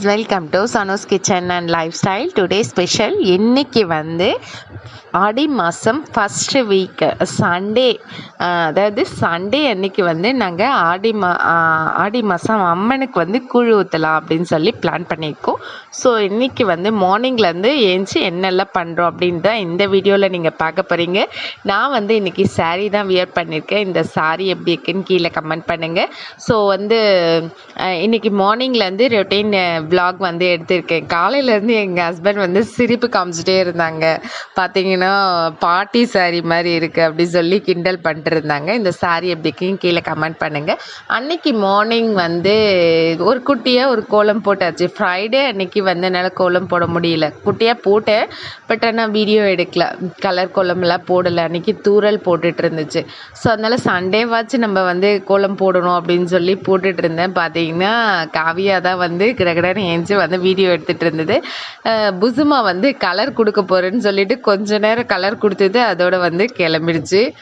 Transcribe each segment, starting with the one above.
Guys welcome to Sano's kitchen and lifestyle today special இன்னைக்கு வந்து ஆடி மாதம் ஃபஸ்ட்டு வீக்கு சண்டே அதாவது சண்டே அன்னைக்கு வந்து நாங்கள் ஆடி மா ஆடி மாதம் அம்மனுக்கு வந்து கூழ் ஊற்றலாம் அப்படின்னு சொல்லி பிளான் பண்ணியிருக்கோம். ஸோ இன்றைக்கி வந்து மார்னிங்லேருந்து ஏஞ்சி என்னெல்லாம் பண்ணுறோம் அப்படின்னு தான் இந்த வீடியோவில் நீங்கள் பார்க்க போகிறீங்க நான் வந்து இன்றைக்கி saree தான் வியர் பண்ணியிருக்கேன். இந்த saree எப்படி இருக்குன்னு கீழே கமெண்ட் பண்ணுங்கள் ஸோ வந்து இன்றைக்கி இன்னைக்கு மார்னிங்லேருந்து ரொட்டீன் vlog வந்து எடுத்திருக்கேன். காலையிலேருந்து எங்கள் ஹஸ்பண்ட் வந்து சிரிப்பு காமிச்சிட்டே இருந்தாங்க. பார்த்தீங்கன்னா பாட்டி saree மாதிரி இருக்குது அப்படி சொல்லி கிண்டல் பண்ணிட்டு இருந்தாங்க. இந்த saree எப்படிக்கும் கீழே கமெண்ட் பண்ணுங்கள் அன்னைக்கு மார்னிங் வந்து ஒரு குட்டியாக ஒரு கோலம் போட்டாச்சு. ஃப்ரைடே அன்னைக்கு வந்து என்னால் கோலம் போட முடியல. குட்டியாக போட்டேன். பட் ஆனால் வீடியோ எடுக்கல. கலர் கோலம்லாம் போடலை. அன்னைக்கு தூறல் போட்டுட்டு இருந்துச்சு. ஸோ அதனால் சண்டேவாச்சும் நம்ம வந்து கோலம் போடணும் அப்படின்னு சொல்லி போட்டுட்டு இருந்தேன். பார்த்தீங்கன்னா காவியா தான் வந்து கிடகிடன்னு ஏஞ்சி வந்து வீடியோ எடுத்துகிட்டு இருந்தது. புசுமா வந்து கலர் கொடுக்க போகிறேன்னு சொல்லிட்டு கொஞ்ச நேரம் கலர் கொடுத்தது அதோட வந்து கிளம்பிடுச்சு.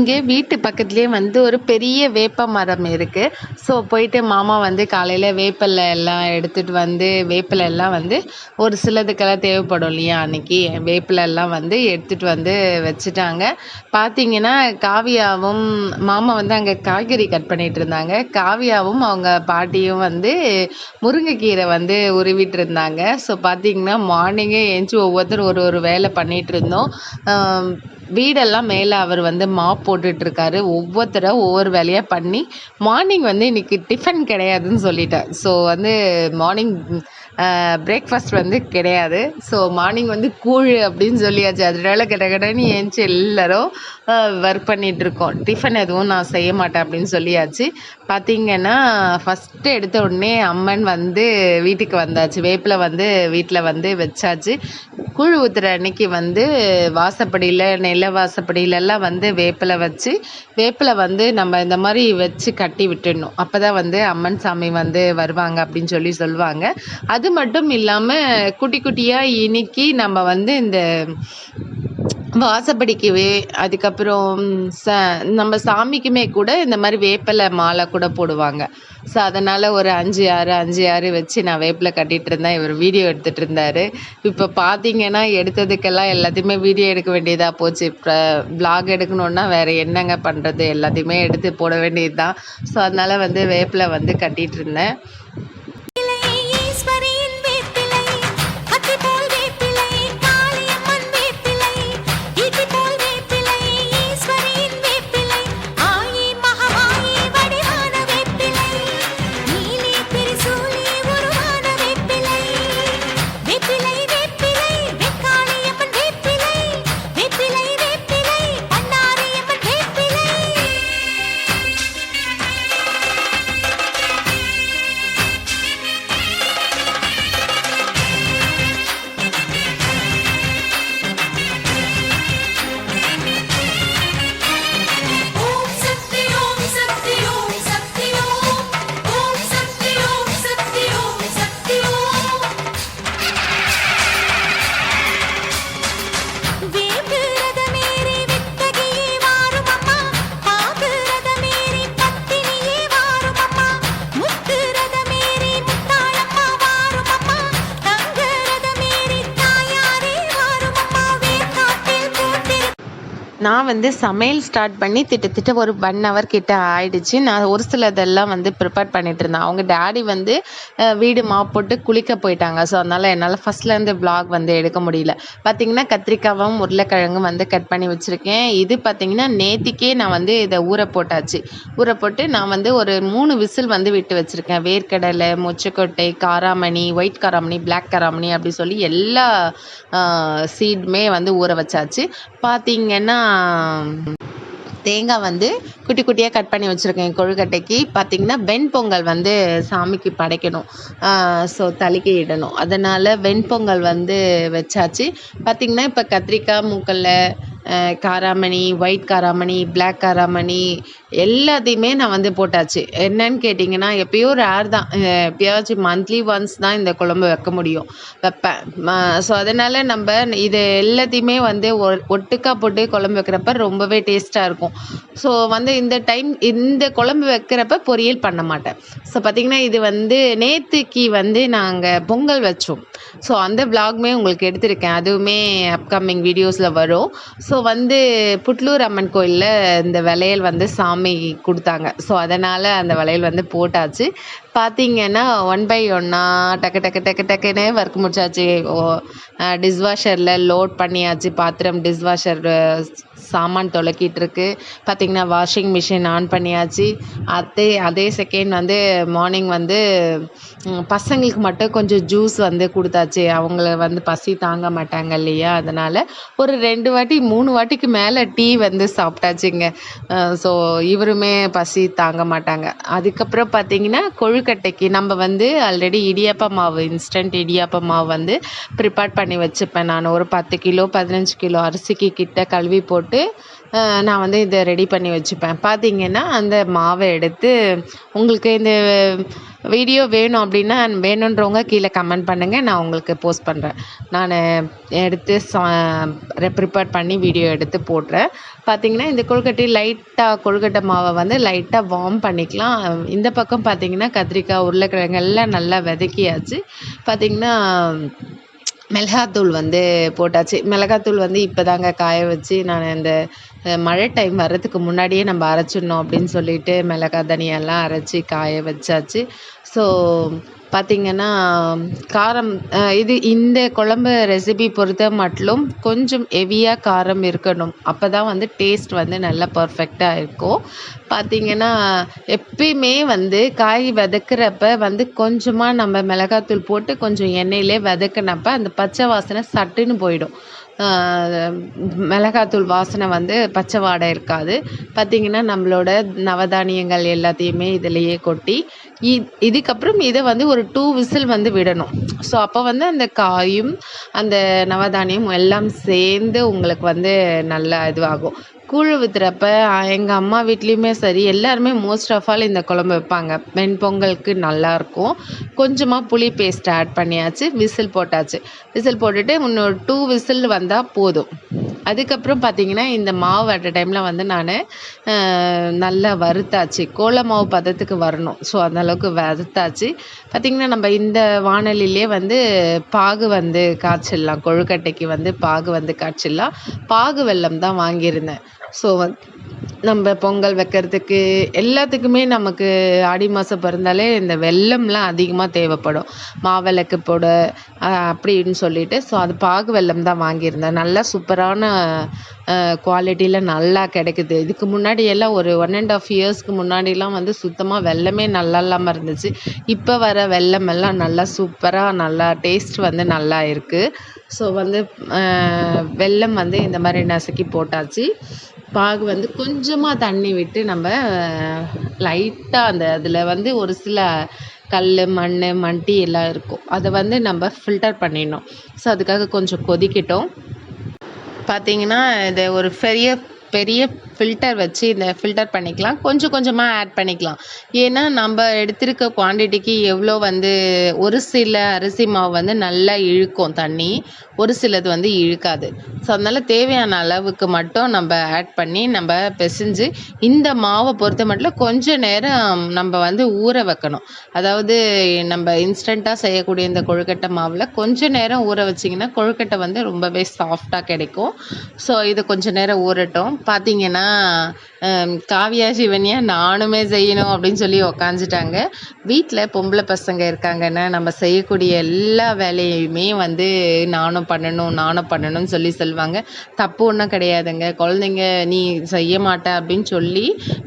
இங்கே வீட்டு பக்கத்துலேயே வந்து ஒரு பெரிய வேப்ப மரம் இருக்குது ஸோ போயிட்டு மாமா வந்து காலையில் வேப்பிலை எல்லாம் எடுத்துகிட்டு வந்து வேப்பிலை எல்லாம் வந்து ஒரு சிலதுக்கெல்லாம் தேவைப்படும் இல்லையா அன்னைக்கு? வேப்பிலை எல்லாம் வந்து எடுத்துகிட்டு வந்து வச்சுட்டாங்க. பார்த்தீங்கன்னா காவியாவும் மாமா வந்து அங்கே காய்கறி கட் பண்ணிகிட்டு இருந்தாங்க. காவியாவும் அவங்க பாட்டியும் வந்து முருங்கைக்கீரை வந்து உருவிட்டு இருந்தாங்க. ஸோ பார்த்தீங்கன்னா மார்னிங்கே ஏஞ்சி ஒவ்வொருத்தரும் ஒரு ஒரு வேலை பண்ணிகிட்டு இருந்தோம். வீடெல்லாம் மேலே அவர் வந்து மாப் போட்டுட்டு இருக்காரு ஒவ்வொருத்தரை ஒவ்வொரு வேலையாக பண்ணி மார்னிங் வந்து இன்னைக்கு டிஃபன் கிடையாதுன்னு சொல்லிட்டேன். ஸோ வந்து மார்னிங் பிரேக்ஃபாஸ்ட் வந்து கிடையாது. ஸோ மார்னிங் வந்து கூழ் அப்படின்னு சொல்லியாச்சு. அதனால கிட கிடன்னு ஏஞ்சி எல்லாரும் ஒர்க் பண்ணிகிட்ருக்கோம் டிஃபன் எதுவும் நான் செய்ய மாட்டேன் அப்படின்னு சொல்லியாச்சு. பார்த்தீங்கன்னா ஃபஸ்ட்டு எடுத்த உடனே அம்மன் வந்து வீட்டுக்கு வந்தாச்சு. வேப்பில் வந்து வீட்டில் வந்து வச்சாச்சு. கூழ் ஊற்றுற அன்னைக்கு வந்து வாசப்படியில் நில வாசப்படியிலலாம் வந்து வேப்பில் வச்சு வேப்பில் வந்து நம்ம இந்த மாதிரி வச்சு கட்டி விட்டுடணும். அப்போ தான் வந்து அம்மன் சாமி வந்து வருவாங்க அப்படின்னு சொல்லி சொல்லுவாங்க. அது மட்டும் இல்லாமல் குட்டி குட்டியாக இன்னைக்கு நம்ம வந்து இந்த வாசப்படிக்கவே அதுக்கப்புறம் ச நம்ம சாமிக்குமே கூட இந்த மாதிரி வேப்பிலை மாலை கூட போடுவாங்க. ஸோ அதனால் ஒரு அஞ்சு ஆறு அஞ்சு ஆறு வச்சு நான் வேப்பில் கட்டிகிட்டு இருந்தேன். இவர் வீடியோ எடுத்துகிட்டு இருந்தார். இப்போ பார்த்தீங்கன்னா எடுத்ததுக்கெல்லாம் எல்லாத்தையுமே வீடியோ எடுக்க வேண்டியதாக போச்சு. இப்போ பிளாக் எடுக்கணுன்னா வேறு என்னங்க பண்ணுறது எல்லாத்தையுமே எடுத்து போட வேண்டியது தான் ஸோ அதனால் வந்து வேப்பில் வந்து கட்டிகிட்டு இருந்தேன். நான் வந்து சமையல் ஸ்டார்ட் பண்ணி திட்டத்திட்ட ஒரு ஒன் ஹவர் கிட்ட ஆயிடுச்சு. நான் ஒரு சிலதெல்லாம் வந்து ப்ரிப்பேர் பண்ணிட்டு இருந்தேன். அவங்க டேடி வந்து வீடு மாப் போட்டு குளிக்க போயிட்டாங்க. ஸோ அதனால் என்னால் ஃபஸ்ட்லேருந்து பிளாக் வந்து எடுக்க முடியல. பார்த்தீங்கன்னா கத்திரிக்காவும் உருளைக்கிழங்கும் வந்து கட் பண்ணி வச்சுருக்கேன். இது பார்த்தீங்கன்னா நேத்திக்கே நான் வந்து இதை ஊற போட்டாச்சு. ஊற போட்டு நான் வந்து ஒரு மூணு விசில் வந்து விட்டு வச்சுருக்கேன். வேர்க்கடலை மொச்சக்கொட்டை காராமணி ஒயிட் காராமணி பிளாக் காராமணி அப்படி சொல்லி எல்லா சீடுமே வந்து ஊற வச்சாச்சு. பார்த்தீங்கன்னா தேங்காய் வந்து குட்டி குட்டியாக கட் பண்ணி வச்சுருக்கேன். கொழுக்கட்டைக்கு. பார்த்தீங்கன்னா வெண்பொங்கல் வந்து சாமிக்கு படைக்கணும். ஸோ தலைக்கு இடணும். அதனால் வெண்பொங்கல் வந்து வச்சாச்சு. பார்த்தீங்கன்னா இப்போ கத்திரிக்காய் மூக்கல்ல காராமணி ஒயிட் காராமணி பிளாக் காராமணி எல்லாத்தையுமே நான் வந்து போட்டாச்சு. என்னன்னு கேட்டிங்கன்னா எப்பயோ ரேர் தான். எப்பயாச்சும் மந்த்லி ஒன்ஸ் தான் இந்த குழம்பு வைக்க முடியும். வைப்பேன். ஸோ அதனால் நம்ம இது எல்லாத்தையுமே வந்து ஒ- ஒட்டுக்கா போட்டு குழம்பு வைக்கிறப்ப ரொம்பவே டேஸ்ட்டாக இருக்கும். ஸோ வந்து இந்த டைம் இந்த குழம்பு வைக்கிறப்ப பொரியல் பண்ண மாட்டேன். ஸோ பார்த்திங்கன்னா இது வந்து நேற்றுக்கு வந்து நாங்கள் பொங்கல் வச்சோம். ஸோ அந்த vlogமே உங்களுக்கு எடுத்திருக்கேன். அதுவுமே அப்கமிங் வீடியோஸில் வரும். ஸோ ஸோ வந்து புட்லூர் அம்மன் கோயிலில் இந்த வளையல் வந்து சாமி கொடுத்தாங்க. ஸோ அதனால் அந்த வளையல் வந்து போட்டாச்சு. பார்த்தீங்கன்னா ஒன் பை ஒன்னா டக்கு டக்கு டக்கு டக்குன்னு ஒர்க் முடிச்சாச்சு. டிஷ்வாஷரில் லோட் பண்ணியாச்சு. பாத்திரம் டிஷ்வாஷர் சாமான் துளக்கிட்டு இருக்கு பார்த்தீங்கன்னா வாஷிங் மிஷின் ஆன் பண்ணியாச்சு. அதே அதே செகண்ட் வந்து மார்னிங் வந்து பசங்களுக்கு மட்டும் கொஞ்சம் ஜூஸ் வந்து கொடுத்தாச்சு. அவங்கள வந்து பசி தாங்க மாட்டாங்க இல்லையா? அதனால் ஒரு ரெண்டு வாட்டி மூணு வாட்டிக்கு மேலே டீ வந்து சாப்பிட்டாச்சுங்க. ஸோ இவருமே பசி தாங்க மாட்டாங்க. அதுக்கப்புறம் பார்த்தீங்கன்னா கொழுக்கட்டைக்கு நம்ம வந்து ஆல்ரெடி இடியாப்ப மாவு இன்ஸ்டன்ட் இடியாப்ப மாவு வந்து ப்ரிப்பேர் பண்ணி வச்சுப்பேன் நான். ஒரு பத்து கிலோ பதினஞ்சு கிலோ அரிசிக்கு கிட்ட கழுவி போட்டு போட்டு நான் வந்து இதை ரெடி பண்ணி வச்சுப்பேன். பார்த்தீங்கன்னா அந்த மாவை எடுத்து உங்களுக்கு இந்த வீடியோ வேணும் அப்படின்னா வேணுன்றவங்க கீழே கமெண்ட் பண்ணுங்கள் நான் உங்களுக்கு போஸ்ட் பண்ணுறேன் நான் எடுத்து ப்ரிப்பேர் பண்ணி வீடியோ எடுத்து போடுறேன். பார்த்தீங்கன்னா இந்த கொழுக்கட்டை லைட்டாக கொழுக்கட்டை மாவை வந்து லைட்டாக வார்ம் பண்ணிக்கலாம். இந்த பக்கம் பார்த்தீங்கன்னா கத்திரிக்காய் உருளைக்கிழங்கு எல்லாம் நல்லா வதக்கியாச்சு. பார்த்தீங்கன்னா மிளகாத்தூள் வந்து போட்டாச்சு. மிளகாத்தூள் வந்து இப்போ தாங்க காய வச்சு நான் இந்த மழை டைம் வர்றதுக்கு முன்னாடியே நம்ம அரைச்சிடணும் அப்படின்னு சொல்லிட்டு மிளகா தனியெல்லாம் அரைச்சி காய வச்சாச்சு. ஸோ பார்த்திங்கன்னா காரம் இது இந்த குழம்பு ரெசிபி பொறுத்த மட்டும் கொஞ்சம் ஹெவியாக காரம் இருக்கணும். அப்போ தான் வந்து டேஸ்ட் வந்து நல்லா பர்ஃபெக்டாக இருக்கும். பார்த்திங்கன்னா எப்பயுமே வந்து காய் வதக்குறப்ப வந்து கொஞ்சமாக நம்ம மிளகாத்தூள் போட்டு கொஞ்சம் எண்ணெயிலே வதக்குனப்ப அந்த பச்சை வாசனை சட்டுன்னு போயிடும். மிளகாத்தூள் வாசனை வந்து பச்சை வாடை இருக்காது. பார்த்திங்கன்னா நம்மளோட நவதானியங்கள் எல்லாத்தையுமே இதிலையே கொட்டி இ- இதுக்கப்புறம் இதை வந்து ஒரு டூ விசில் வந்து விடணும். ஸோ அப்போ வந்து அந்த காயும் அந்த நவதானியம் எல்லாம் சேர்ந்து உங்களுக்கு வந்து நல்லா இதுவாகும். கூழ் ஊற்றுறப்ப எங்கள் அம்மா வீட்லேயுமே சரி எல்லாருமே மோஸ்ட் ஆஃப் ஆல் இந்த குழம்பு வைப்பாங்க. வெண்பொங்கலுக்கு நல்லாயிருக்கும் கொஞ்சமாக புளி பேஸ்ட் ஆட் பண்ணியாச்சு விசில் போட்டாச்சு. விசில் போட்டுட்டு இன்னொரு டூ விசில் வந்தால் போதும். அதுக்கப்புறம் பார்த்தீங்கன்னா இந்த மாவு அட் டைமில் வந்து நான் நல்லா வறுத்தாச்சு. கோல மாவு பதத்துக்கு வரணும். ஸோ அந்த அளவுக்கு வறுத்தாச்சு. பார்த்திங்கன்னா நம்ம இந்த வானொலியிலே வந்து பாகு வந்து காய்ச்சிடலாம். கொழுக்கட்டைக்கு வந்து பாகு வந்து காய்ச்சிடலாம். பாகு வெள்ளம் தான் வாங்கியிருந்தேன். ஸோ நம்ம பொங்கல் வைக்கிறதுக்கு எல்லாத்துக்குமே நமக்கு ஆடி மாதம் பிறந்தாலே இந்த வெல்லம்லாம் அதிகமாக தேவைப்படும். மாவிளக்கு போட அப்படின்னு சொல்லிட்டு ஸோ அது பாகு வெல்லம் தான் வாங்கியிருந்தேன். நல்லா சூப்பரான குவாலிட்டியில் நல்லா கிடைக்குது. இதுக்கு முன்னாடி எல்லாம் ஒரு ஒன் அண்ட் ஆஃப் இயர்ஸ்க்கு முன்னாடிலாம் வந்து சுத்தமாக வெல்லமே நல்லா இல்லாமல் இருந்துச்சு. இப்போ வர வெல்லம் எல்லாம் நல்லா சூப்பராக நல்லா டேஸ்ட் வந்து நல்லா இருக்குது ஸோ வந்து வெல்லம் வந்து இந்த மாதிரி நசுக்கி போட்டாச்சு. பாகு வந்து கொஞ்சமாக தண்ணி விட்டு நம்ம லைட்டாக அந்த அதில் வந்து ஒரு சில கல் மண் மண்டி எல்லாம் இருக்கும். அதை வந்து நம்ம ஃபில்டர் பண்ணிடணும். ஸோ அதுக்காக கொஞ்சம் கொதிக்கட்டும். பார்த்தீங்கன்னா இது ஒரு பெரிய பெரிய ஃபில்டர் வச்சு இந்த ஃபில்டர் பண்ணிக்கலாம். கொஞ்சம் கொஞ்சமாக ஆட் பண்ணிக்கலாம். ஏன்னா நம்ம எடுத்திருக்க குவான்டிட்டிக்கு எவ்வளோ வந்து ஒரு சில அரிசி மாவு வந்து நல்லா இழுக்கும் தண்ணி ஒரு சிலது வந்து இழுக்காது. ஸோ அதனால் தேவையான அளவுக்கு மட்டும் நம்ம ஆட் பண்ணி நம்ம பிசைஞ்சு இந்த மாவை பொறுத்த மட்டும் கொஞ்சம் நேரம் நம்ம வந்து ஊற வைக்கணும். அதாவது நம்ம இன்ஸ்டண்ட்டாக செய்யக்கூடிய இந்த கொழுக்கட்டை மாவில் கொஞ்சம் நேரம் ஊற வச்சிங்கன்னா கொழுக்கட்டை வந்து ரொம்பவே சாஃப்டாக கிடைக்கும். ஸோ இது கொஞ்சம் நேரம் ஊறட்டும். பார்த்தீங்கன்னா 嗯。காவியா சிவன்யா நானுமே செய்யணும் அப்படின்னு சொல்லி உக்காந்துட்டாங்க. வீட்டில் பொம்பளை பசங்க இருக்காங்கன்னா நம்ம செய்யக்கூடிய எல்லா வேலையுமே வந்து நானும் பண்ணணும் நானும் பண்ணணும்னு சொல்லி சொல்லுவாங்க. தப்பு ஒன்றும் கிடையாதுங்க. குழந்தைங்க நீ செய்ய மாட்ட அப்படின்னு சொல்லி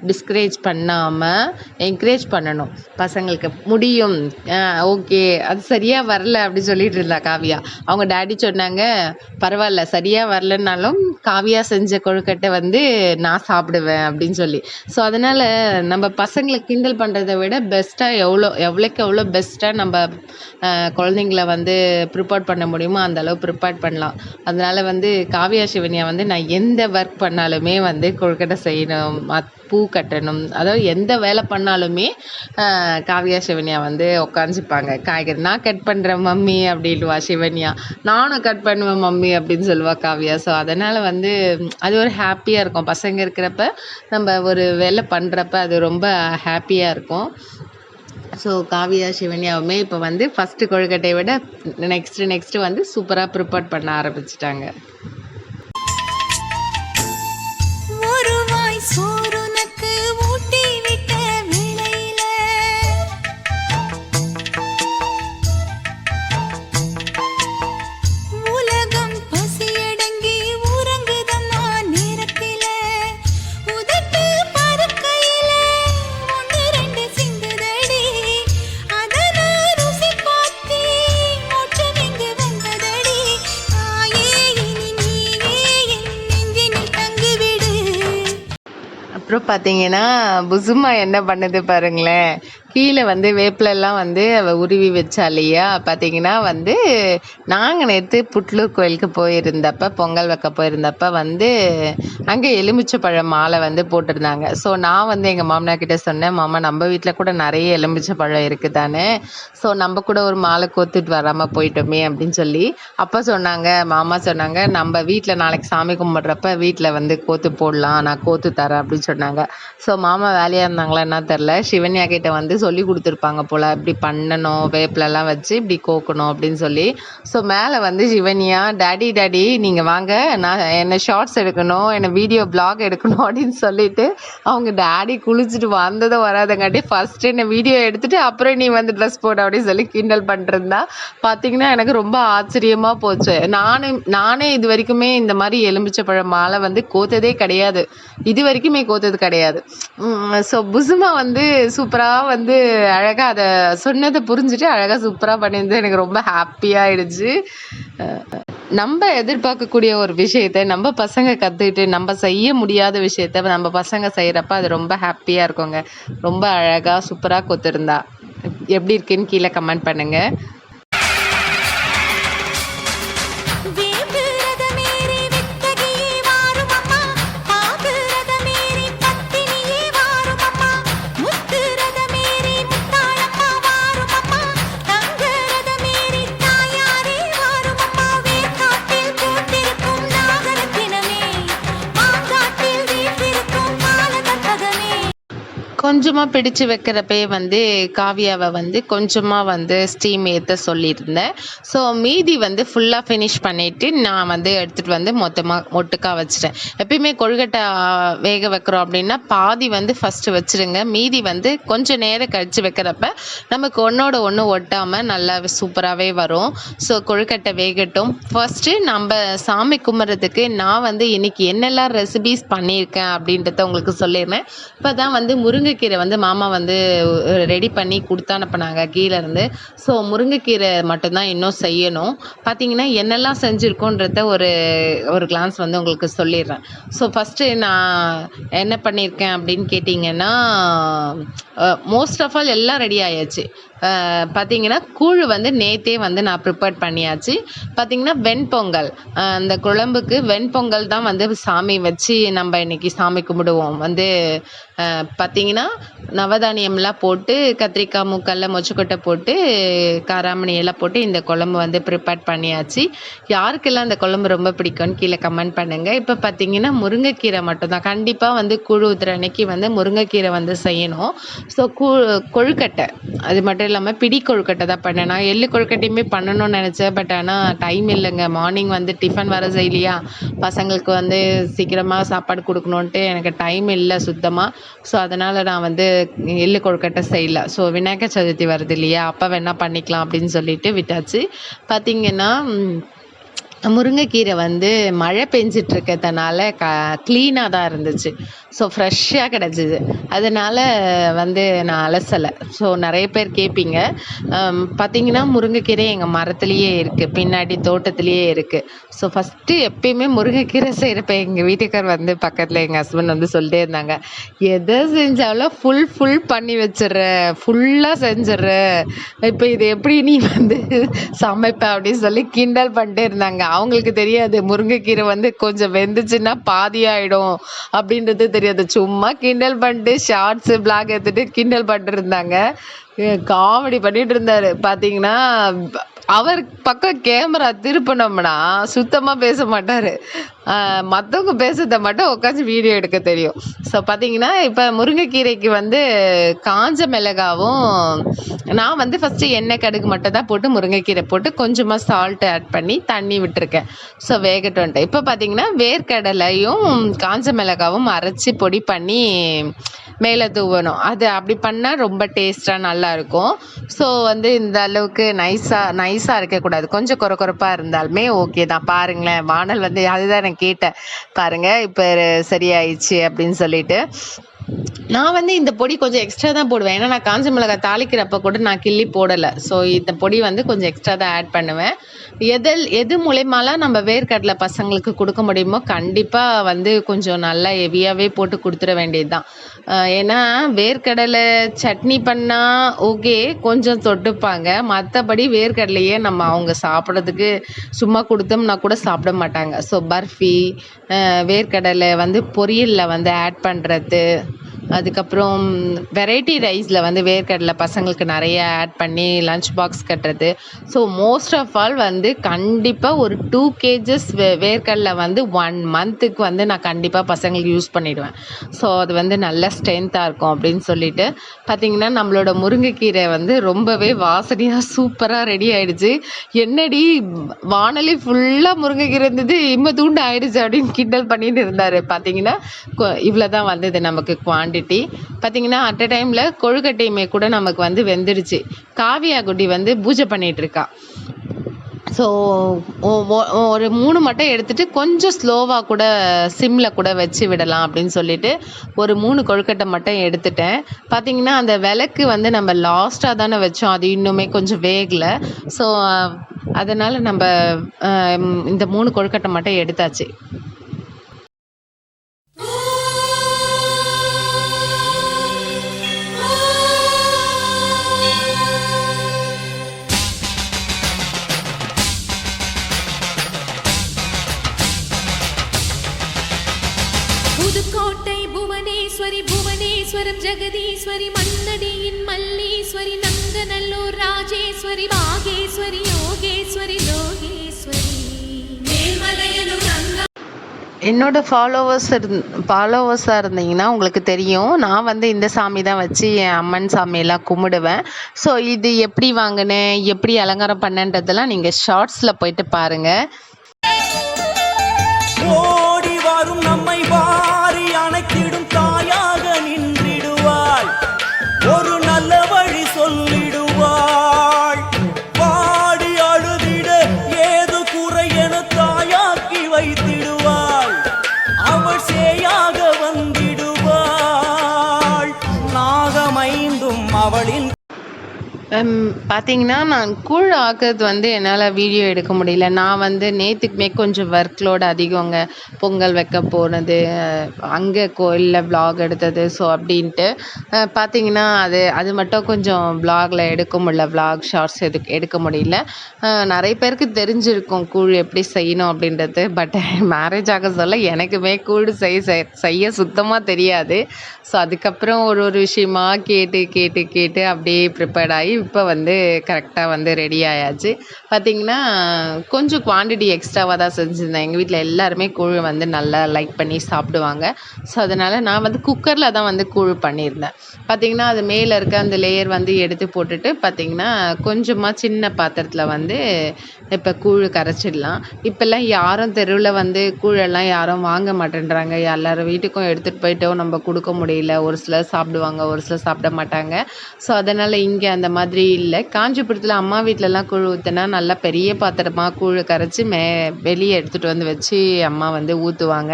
டிஸ்கரேஜ் பண்ணாமல் என்கரேஜ் பண்ணணும். பசங்களுக்கு முடியும். ஓகே அது சரியாக வரல அப்படின்னு சொல்லிட்டு இருந்தா காவியா. அவங்க டேடி சொன்னாங்க பரவாயில்ல சரியாக வரலனாலும் காவியா செஞ்ச கொழுக்கட்டை வந்து நான் சாப்பிடுவேன். அப்படின்னு சொல்லி. ஸோ அதனால் நம்ம பசங்களை கிண்டல் பண்ணுறதை விட பெஸ்ட்டாக எவ்வளோ எவ்வளோக்கு எவ்வளோ பெஸ்ட்டாக நம்ம குழந்தைங்கள வந்து ப்ரிப்பேர் பண்ண முடியுமோ அந்த அளவு ப்ரிப்பேர் பண்ணலாம். அதனால் வந்து காவியா சிவனியா வந்து நான் எந்த ஒர்க் பண்ணாலுமே வந்து கொழுக்கட்டை செய்யணும். மத் பூ கட்டணும். அதாவது எந்த வேலை பண்ணாலுமே காவியா சிவன்யா வந்து உட்காந்துப்பாங்க காய்கறி நான் கட் பண்ணுறேன் மம்மி அப்படின்வா சிவன்யா. நானும் கட் பண்ணுவேன் மம்மி அப்படின்னு சொல்லுவா காவியா. ஸோ அதனால் வந்து அது ஒரு ஹாப்பியாக இருக்கும். பசங்க இருக்கிறப்ப நம்ம ஒரு வேலை பண்ணுறப்ப அது ரொம்ப ஹாப்பியாக இருக்கும். ஸோ காவியா சிவன்யாவுமே இப்போ வந்து ஃபஸ்ட்டு கொழுக்கட்டையை விட நெக்ஸ்ட்டு நெக்ஸ்ட்டு வந்து சூப்பராக ப்ரிப்பேர் பண்ண ஆரம்பிச்சிட்டாங்க. ஒரு வாய் பார்த்தீங்கன்னா புசுமா என்ன பண்ணுது பாருங்களேன். கீழே வந்து வேப்பிலெல்லாம் வந்து அவள் உருவி வச்சா இல்லையா? பார்த்தீங்கன்னா வந்து நாங்கள் நேற்று புட்லூர் கோயிலுக்கு போயிருந்தப்ப பொங்கல் வைக்க போயிருந்தப்ப வந்து அங்கே எலுமிச்சை மாலை வந்து போட்டிருந்தாங்க. ஸோ நான் வந்து எங்கள் மாமனார் கிட்டே சொன்னேன் மாமா நம்ம வீட்டில் கூட நிறைய எலுமிச்சை பழம் இருக்குது தானே ஸோ நம்ம கூட ஒரு மாலை கோத்துட்டு வராமல் போயிட்டோமே அப்படின்னு சொல்லி அப்போ சொன்னாங்க மாமா சொன்னாங்க நம்ம வீட்டில் நாளைக்கு சாமி கும்பிட்றப்ப வீட்டில் வந்து கோத்து போடலாம் நான் கோத்து தரேன் அப்படின்னு சொன்னாங்க. ஸோ மாமா வேலையாக இருந்தாங்களா என்ன தெரில சிவன்யா கிட்டே வந்து சொல்லி கொடுத்துருப்பாங்க போல். இப்படி பண்ணணும் வேப்பிலலாம் வச்சு இப்படி கோக்கணும் அப்படின்னு சொல்லி. ஸோ மேலே வந்து சிவன்யா டேடி டேடி நீங்கள் வாங்க. நான் என்னை ஷார்ட்ஸ் எடுக்கணும் என்னை வீடியோ பிளாக் எடுக்கணும் அப்படின்னு சொல்லிட்டு அவங்க டேடி குளிச்சுட்டு வந்ததும் வராதங்காட்டி ஃபஸ்ட்டு என்னை வீடியோ எடுத்துட்டு அப்புறம் நீ வந்து ட்ரெஸ் போட அப்படின்னு சொல்லி கிண்டல் பண்ணிருந்தா பார்த்தீங்கன்னா எனக்கு ரொம்ப ஆச்சரியமாக போச்சு. நானும் நானே இது வரைக்குமே இந்த மாதிரி எலுமிச்சைப்பழம் மாலை வந்து கோத்ததே கிடையாது. இது வரைக்குமே கோத்தது கிடையாது. ஸோ புசுமா வந்து சூப்பராக வந்து அழகாக அதை சொன்னதை புரிஞ்சுட்டு அழகாக சூப்பராக பண்ணியிருந்தது எனக்கு ரொம்ப ஹாப்பியாகிடுச்சு நம்ம எதிர்பார்க்கக்கூடிய ஒரு விஷயத்த நம்ம பசங்க கற்றுக்கிட்டு நம்ம செய்ய முடியாத விஷயத்த நம்ம பசங்க செய்கிறப்ப அது ரொம்ப ஹாப்பியாக இருக்குங்க. ரொம்ப அழகாக சூப்பராக கொத்துருந்தா. எப்படி இருக்குன்னு கீழே கமெண்ட் பண்ணுங்கள் கொஞ்சமாக பிடிச்சு வைக்கிறப்பே வந்து காவியாவை வந்து கொஞ்சமாக வந்து ஸ்டீம் ஏற்ற சொல்லியிருந்தேன். ஸோ மீதி வந்து ஃபுல்லாக ஃபினிஷ் பண்ணிவிட்டு நான் வந்து எடுத்துகிட்டு வந்து மொத்தமாக ஒட்டுக்காக வச்சுட்டேன். எப்பயுமே கொழுக்கட்டை வேக வைக்கிறோம் அப்படின்னா பாதி வந்து ஃபஸ்ட்டு வச்சுருங்க. மீதி வந்து கொஞ்சம் நேரம் கழித்து வைக்கிறப்ப நமக்கு ஒன்றோட ஒன்று ஒட்டாமல் நல்லா சூப்பராகவே வரும். ஸோ கொழுக்கட்டை வேகட்டும். ஃபஸ்ட்டு நம்ம சாமி கும்பிட்றதுக்கு நான் வந்து இன்னைக்கு என்னெல்லாம் ரெசிபீஸ் பண்ணியிருக்கேன் அப்படின்றத உங்களுக்கு சொல்லிடுறேன். இப்போ தான் வந்து முருங்கைக்கீரை வந்து மாமா வந்து ரெடி பண்ணி கொடுத்து அனுப்புனாங்க கீழே இருந்து. ஸோ முருங்கைக்கீரை மட்டும்தான் இன்னும் செய்யணும். பார்த்தீங்கன்னா என்னெல்லாம் செஞ்சுருக்கோன்றத ஒரு ஒரு கிளான்ஸ் வந்து உங்களுக்கு சொல்லிடுறேன். ஸோ ஃபஸ்ட்டு நான் என்ன பண்ணியிருக்கேன் அப்படின்னு கேட்டிங்கன்னா மோஸ்ட் ஆஃப் ஆல் எல்லாம் ரெடி ஆயாச்சு. பார்த்தீங்கன்னா கூழ் வந்து நேத்தே வந்து நான் ப்ரிப்பேர் பண்ணியாச்சு. பார்த்தீங்கன்னா வெண்பொங்கல். அந்த குழம்புக்கு வெண்பொங்கல் தான் வந்து சாமி வச்சு நம்ம இன்னைக்கு சாமி கும்பிடுவோம். வந்து பார்த்தீங்கன்னா நவதானியம்லாம் போட்டு கத்திரிக்காய் மூக்கல்ல மொச்சக்கொட்டை போட்டு காராமணி எல்லாம் போட்டு இந்த குழம்பு வந்து ப்ரிப்பேர் பண்ணியாச்சு. யாருக்கெல்லாம் அந்த குழம்பு ரொம்ப பிடிக்கும்னு கீழே கமெண்ட் பண்ணுங்கள் இப்போ பார்த்தீங்கன்னா முருங்கைக்கீரை மட்டும்தான் கண்டிப்பாக வந்து கூழ் ஊத்துற அன்னைக்கு வந்து முருங்கைக்கீரை வந்து செய்யணும். ஸோ கூ கொழுக்கட்டை. அது மட்டும் இல்லாமல் பிடி கொழுக்கட்டை தான் பண்ணேன். நான் எள்ளு கொழுக்கட்டையுமே பண்ணணும்னு நினச்சேன். பட் ஆனால் டைம் இல்லைங்க. மார்னிங் வந்து டிஃபன் வர செய்யலையா? பசங்களுக்கு வந்து சீக்கிரமாக சாப்பாடு கொடுக்கணுன்ட்டு எனக்கு டைம் இல்லை சுத்தமாக ஸோ அதனால் நான் வந்து எள்ளு கொழுக்கட்டை செய்யல. ஸோ விநாயகர் சதுர்த்தி வருது இல்லையா? அப்போ வேணால் பண்ணிக்கலாம் அப்படின்னு சொல்லிட்டு விட்டாச்சு. பார்த்தீங்கன்னா முருங்கைக்கீரை வந்து மழை பெஞ்சிட்டு இருக்கிறதுனால க க்ளீனாக தான் இருந்துச்சு. ஸோ ஃப்ரெஷ்ஷாக கிடச்சிது. அதனால் வந்து நான் அலசலை. ஸோ நிறைய பேர் கேட்பீங்க பார்த்தீங்கன்னா முருங்கைக்கீரை எங்கள் மரத்துலேயே இருக்குது பின்னாடி தோட்டத்துலேயே இருக்குது ஸோ ஃபஸ்ட்டு எப்பயுமே முருங்கைக்கீரை செய்கிறப்ப எங்கள் வீட்டுக்கார் வந்து பக்கத்தில் எங்கள் ஹஸ்பண்ட் வந்து சொல்லிட்டே இருந்தாங்க. எதை செஞ்சாலும் ஃபுல் ஃபுல் பண்ணி வச்சிடுற. ஃபுல்லாக செஞ்சிடுற. இப்போ இது எப்படி நீ வந்து சமைப்ப? அப்படின்னு சொல்லி கிண்டல் பண்ணிட்டே இருந்தாங்க. அவங்களுக்கு தெரியாது முருங்கைக்கீரை வந்து கொஞ்சம் வெந்துச்சுன்னா பாதி அப்படின்றது அப்படின்றது தெரியாது. சும்மா கிண்டல் பண்ணிட்டு ஷார்ட்ஸு பிளாக் எடுத்துட்டு கிண்டல் பண்ணிட்டு இருந்தாங்க. காமெடி பண்ணிட்டு இருந்தாரு. பார்த்தீங்கன்னா அவர் பக்கம் கேமரா திருப்பினோம்னா சுத்தமாக பேச மாட்டார். மற்றவங்க பேசுறத மட்டும் உட்காந்து வீடியோ எடுக்க தெரியும். ஸோ பார்த்தீங்கன்னா இப்போ முருங்கைக்கீரைக்கு வந்து காஞ்ச மிளகாவும் நான் வந்து ஃபஸ்ட்டு எண்ணெய் கடுகு மட்டும் தான் போட்டு முருங்கைக்கீரை போட்டு கொஞ்சமாக சால்ட் ஆட் பண்ணி தண்ணி விட்டுருக்கேன். ஸோ வேகட்டும்ன்ட்டு. இப்போ பார்த்தீங்கன்னா வேர்க்கடலையும் காஞ்ச மிளகாவும் அரைச்சி பொடி பண்ணி மேலே தூவணும். அது அப்படி பண்ணால் ரொம்ப டேஸ்ட்டாக நல்லாயிருக்கும் ஸோ வந்து இந்த அளவுக்கு நைஸாக நைஸாக இருக்கக்கூடாது கொஞ்சம் கொர கொரப்பாக இருந்தாலுமே ஓகே தான். பாருங்களேன் வானல் வந்து அதுதான் நான் கேட்டேன். பாருங்கள் இப்போ சரியாயிடுச்சு அப்படின்னு சொல்லிட்டு. நான் வந்து இந்த பொடி கொஞ்சம் எக்ஸ்ட்ரா தான் போடுவேன். ஏன்னா நான் காஞ்ச மிளகாய் தாளிக்கிறப்ப கூட நான் கிள்ளி போடலை. ஸோ இந்த பொடி வந்து கொஞ்சம் எக்ஸ்ட்ரா தான் ஆட் பண்ணுவேன். எதில் எது மூலயமாலாம் நம்ம வேர்க்கடலை பசங்களுக்கு கொடுக்க முடியுமோ கண்டிப்பாக வந்து கொஞ்சம் நல்லா ஹெவியாகவே போட்டு கொடுத்துட வேண்டியது தான் ஏன்னா வேர்க்கடலை சட்னி பண்ணால் ஓகே கொஞ்சம் தொட்டுப்பாங்க. மற்றபடி வேர்க்கடலையே நம்ம அவங்க சாப்பிட்றதுக்கு சும்மா கொடுத்தோம்னா கூட சாப்பிட மாட்டாங்க. ஸோ பர்ஃபி வேர்க்கடலை வந்து பொரியலில் வந்து ஆட் பண்ணுறது அதுக்கப்புறம் வெரைட்டி ரைஸில் வந்து வேர்க்கடலை பசங்களுக்கு நிறைய ஆட் பண்ணி லஞ்ச் பாக்ஸ் கட்டுறது. ஸோ மோஸ்ட் ஆஃப் ஆல் வந்து கண்டிப்பாக ஒரு டூ கேஜஸ் வே வேர்க்கடலை வந்து ஒன் மந்த்துக்கு வந்து நான் கண்டிப்பாக பசங்களுக்கு யூஸ் பண்ணிவிடுவேன் ஸோ அது வந்து நல்ல ஸ்ட்ரென்த்தாக இருக்கும் அப்படின்னு சொல்லிட்டு. பார்த்தீங்கன்னா நம்மளோட முருங்கைக்கீரை வந்து ரொம்பவே வாசனையாக சூப்பராக ரெடி ஆகிடுச்சு என்னடி வானொலி ஃபுல்லாக முருங்கைக்கீரை இருந்தது இம்ம தூண்டு ஆயிடுச்சு அப்படின்னு கிண்டல் பண்ணிட்டு இருந்தார். பார்த்தீங்கன்னா இவ்வளோ தான் வந்தது நமக்கு குவான்டிட்டி பார்த்தீங்கன்னா அட் அ டைமில் கொழுக்கட்டையுமே கூட நமக்கு வந்து வெந்துடுச்சு காவியா குட்டி வந்து பூஜை பண்ணிகிட்ருக்கா ஸோ ஒரு மூணு மட்டும் எடுத்துட்டு கொஞ்சம் ஸ்லோவாக கூட சிம்மில் கூட வச்சு விடலாம் அப்படின்னு சொல்லிட்டு ஒரு மூணு கொழுக்கட்டை மட்டும் எடுத்துட்டேன். பார்த்தீங்கன்னா அந்த விளக்கு வந்து நம்ம லாஸ்ட்டாக தானே வச்சோம். அது இன்னுமே கொஞ்சம் வேகலை. ஸோ அதனால் நம்ம இந்த மூணு கொழுக்கட்டை மட்டும் எடுத்தாச்சு. என்னோட ஃபாலோவர்ஸ் இருந் ஃபாலோவர்ஸாக இருந்தீங்கன்னா உங்களுக்கு தெரியும். நான் வந்து இந்த சாமி தான் வச்சு என் அம்மன் சாமியெல்லாம் கும்பிடுவேன். ஸோ இது எப்படி வாங்கினேன் எப்படி அலங்காரம் பண்ணேன்றதெல்லாம் நீங்கள் ஷார்ட்ஸில் போயிட்டு பாருங்கள் பார்த்தீங்கன்னா நான் கூழ் ஆக்குறது வந்து என்னால் வீடியோ எடுக்க முடியல. நான் வந்து நேற்றுக்குமே கொஞ்சம் ஒர்க் லோட் அதிகங்க. பொங்கல் வைக்க போனது அங்கே கோயிலில் வ்ளாக் எடுத்தது ஸோ அப்படின்ட்டு. பார்த்தீங்கன்னா அது அது மட்டும் கொஞ்சம் vlogல எடுக்க முடியல. ப்ளாக் ஷார்ட்ஸ் எதுக்கு எடுக்க முடியல. நிறைய பேருக்கு தெரிஞ்சிருக்கும் கூழ் எப்படி செய்யணும் அப்படின்றது. பட் மேரேஜ் ஆக சொல்ல எனக்குமே கூழ் செய்ய செய்ய சுத்தமாக தெரியாது. ஸோ அதுக்கப்புறம் ஒரு ஒரு விஷயமா கேட்டு கேட்டு கேட்டு அப்படியே ப்ரிப்பேர்ட் ஆகி இப்போ வந்து கரெக்டாக வந்து ரெடி ஆயாச்சு. பார்த்தீங்கன்னா கொஞ்சம் குவான்டிட்டி எக்ஸ்ட்ராவாக தான் செஞ்சுருந்தேன். எங்கள் வீட்டில் எல்லாருமே கூழ் வந்து நல்லா லைக் பண்ணி சாப்பிடுவாங்க. ஸோ அதனால் நான் வந்து குக்கரில் தான் வந்து கூழ் பண்ணியிருந்தேன். பார்த்தீங்கன்னா அது மேலே இருக்க அந்த லேயர் வந்து எடுத்து போட்டுட்டு பார்த்தீங்கன்னா கொஞ்சமாக சின்ன பாத்திரத்தில் வந்து இப்போ கூழ் கரைச்சிடலாம். இப்போல்லாம் யாரும் தெருவில் வந்து கூழெல்லாம் யாரும் வாங்க மாட்டேன்றாங்க. எல்லார் வீட்டுக்கும் எடுத்துகிட்டு போயிட்டோம் நம்ம கொடுக்க முடியல. ஒரு சிலர் சாப்பிடுவாங்க ஒரு சிலர் சாப்பிட மாட்டாங்க. ஸோ அதனால் இங்கே அந்த மாதிரி இல்லை. காஞ்சிபுரத்தில் அம்மா வீட்டிலலாம் கூழ் ஊற்றினா நல்லா பெரிய பாத்திரமாக கூழ் கரைச்சி மே வெளியே எடுத்துகிட்டு வந்து வச்சு அம்மா வந்து ஊற்றுவாங்க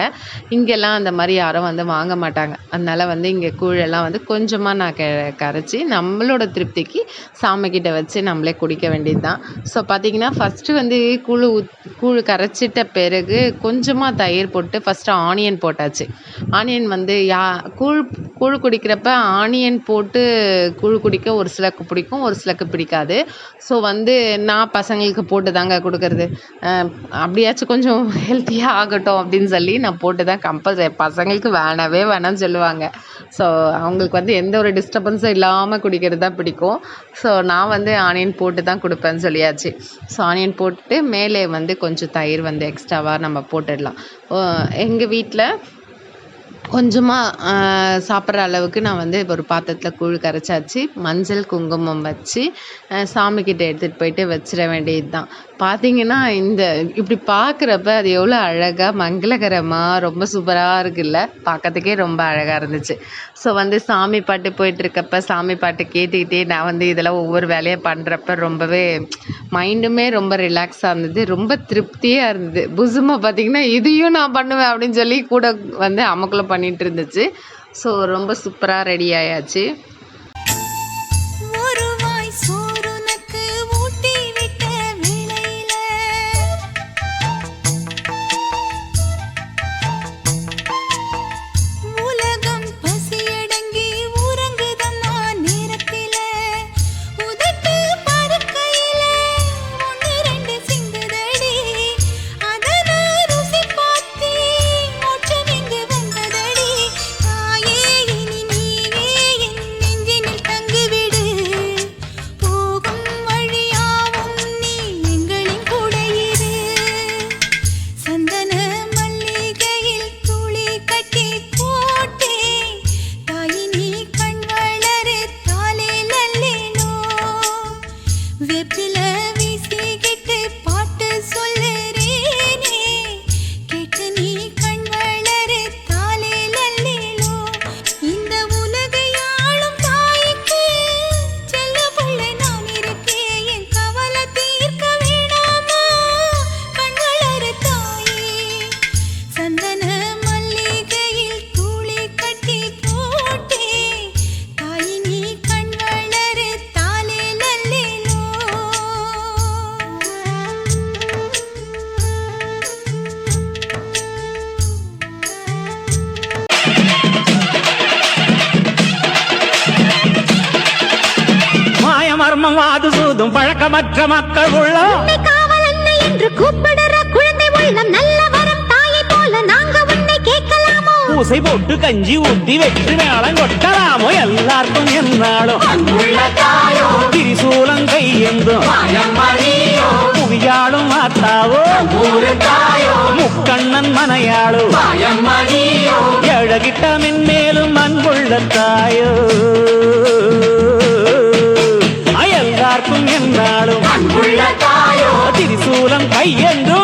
இங்கெல்லாம் அந்த மாதிரி யாரும் வந்து வாங்க மாட்டாங்க. அதனால் வந்து இங்கே கூழெல்லாம் வந்து கொஞ்சமாக நான் க கரைச்சி நம்மளோட திருப்திக்கு சாமிக்கிட்ட வச்சு நம்மளே குடிக்க வேண்டியது தான் ஸோ பார்த்திங்கன்னா ஃபஸ்ட் ஃபஸ்ட்டு வந்து கூழ் ஊத் கூழ் கரைச்சிட்ட பிறகு கொஞ்சமாக தயிர் போட்டு ஃபஸ்ட்டு ஆனியன் போட்டாச்சு. ஆனியன் வந்து யா கூழ் கூழ் குடிக்கிறப்ப ஆனியன் போட்டு கூழ் குடிக்க ஒரு சிலருக்கு பிடிக்கும் ஒரு சிலருக்கு பிடிக்காது. ஸோ வந்து நான் பசங்களுக்கு போட்டு தாங்க கொடுக்கறது. அப்படியாச்சும் கொஞ்சம் ஹெல்த்தியாக ஆகட்டும் அப்படின்னு சொல்லி நான் போட்டு தான் கம்பல்சரி பசங்களுக்கு வேணவே வேணாம்னு சொல்லுவாங்க. ஸோ அவங்களுக்கு வந்து எந்த ஒரு டிஸ்டர்பன்ஸும் இல்லாமல் குடிக்கிறது தான் பிடிக்கும். ஸோ நான் வந்து ஆனியன் போட்டு தான் கொடுப்பேன்னு சொல்லியாச்சு. ஸோ ஆனியன் போட்டு மேலே வந்து கொஞ்சம் தயிர் வந்து எக்ஸ்ட்ராவாக நம்ம போட்டுடலாம். எங்கள் வீட்டில் கொஞ்சமாக சாப்பிட்ற அளவுக்கு நான் வந்து ஒரு பாத்திரத்தில் கூழ் கரைச்சாச்சு. மஞ்சள் குங்குமம் வச்சு சாமிக்கிட்ட எடுத்துகிட்டு போயிட்டு வச்சிட வேண்டியது தான் பார்த்தீங்கன்னா இந்த இப்படி பார்க்குறப்ப அது எவ்வளோ அழகாக மங்களகரமாக ரொம்ப சூப்பராக இருக்குல்ல? பார்க்கறதுக்கே ரொம்ப அழகாக இருந்துச்சு. ஸோ வந்து சாமி பாட்டு போயிட்டுருக்கப்ப சாமி பாட்டு கேட்டுக்கிட்டே நான் வந்து இதெல்லாம் ஒவ்வொரு வேலையை பண்ணுறப்ப ரொம்பவே மைண்டுமே ரொம்ப ரிலாக்ஸாக இருந்தது. ரொம்ப திருப்தியாக இருந்தது. புசுமா பார்த்தீங்கன்னா இதையும் நான் பண்ணுவேன் அப்படின்னு சொல்லி கூட வந்து அமக்குள்ள பண்ணிகிட்டு இருந்துச்சு. ஸோ ரொம்ப சூப்பராக ரெடி ஆயாச்சு. பழக்கமற்ற மக்கள் உள்ளம் காவல் அன்னை என்று கூப்பிடுற குழந்தை உள்ளம் நல்ல வரம் தாயை போல நாங்க உன்னை கேட்கலாமோ? பூசை போட்டு கஞ்சி ஊத்தி வெற்றி மேளம் கொட்டலாமோ? எல்லாருக்கும் என்னாலும் திரிசூலம் கையெந்தும் புவியாளும் மாத்தாவோ முக்கண்ணன் மனையாளோ? எழகிட்ட மென்மேலும் அன்புள்ள தாயோ எல்லாருக்கும் என்னாலும் திரிசூலம் கையென்றும்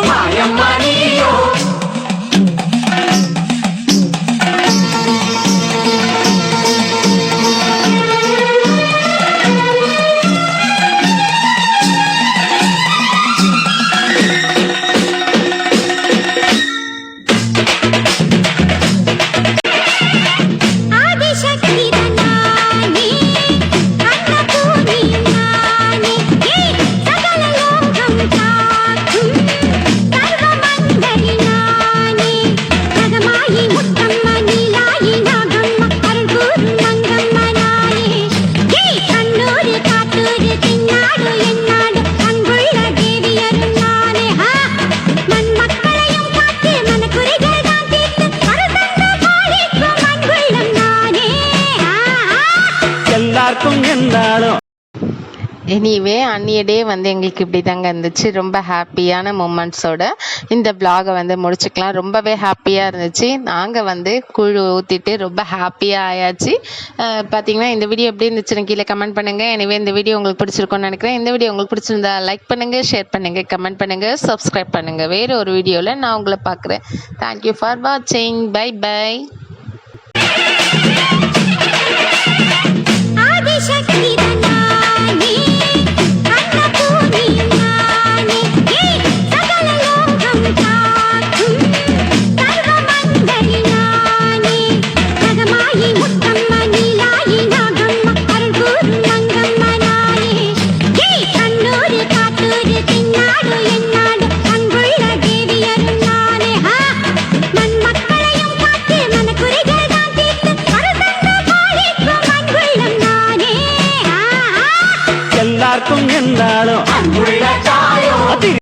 எனிவே டே வந்து எங்களுக்கு இப்படி தாங்க இருந்துச்சு. ரொம்ப ஹாப்பியான மூமெண்ட்ஸோட இந்த பிளாகை வந்து முடிச்சுக்கலாம். ரொம்பவே ஹாப்பியாக இருந்துச்சு. நாங்கள் வந்து குழு ஊற்றிட்டு ரொம்ப ஹாப்பியாக ஆயாச்சு. பார்த்தீங்கன்னா இந்த வீடியோ எப்படி இருந்துச்சுன்னு கீழே கமெண்ட் பண்ணுங்கள் எனவே இந்த வீடியோ உங்களுக்கு பிடிச்சிருக்கும்னு நினைக்கிறேன். இந்த வீடியோ உங்களுக்கு பிடிச்சிருந்தா லைக் பண்ணுங்கள் ஷேர் பண்ணுங்கள் கமெண்ட் பண்ணுங்கள் சப்ஸ்கிரைப் பண்ணுங்கள் வேறு ஒரு வீடியோவில் நான் உங்களை பார்க்குறேன். தேங்க்யூ ஃபார் வாட்சிங் பை பை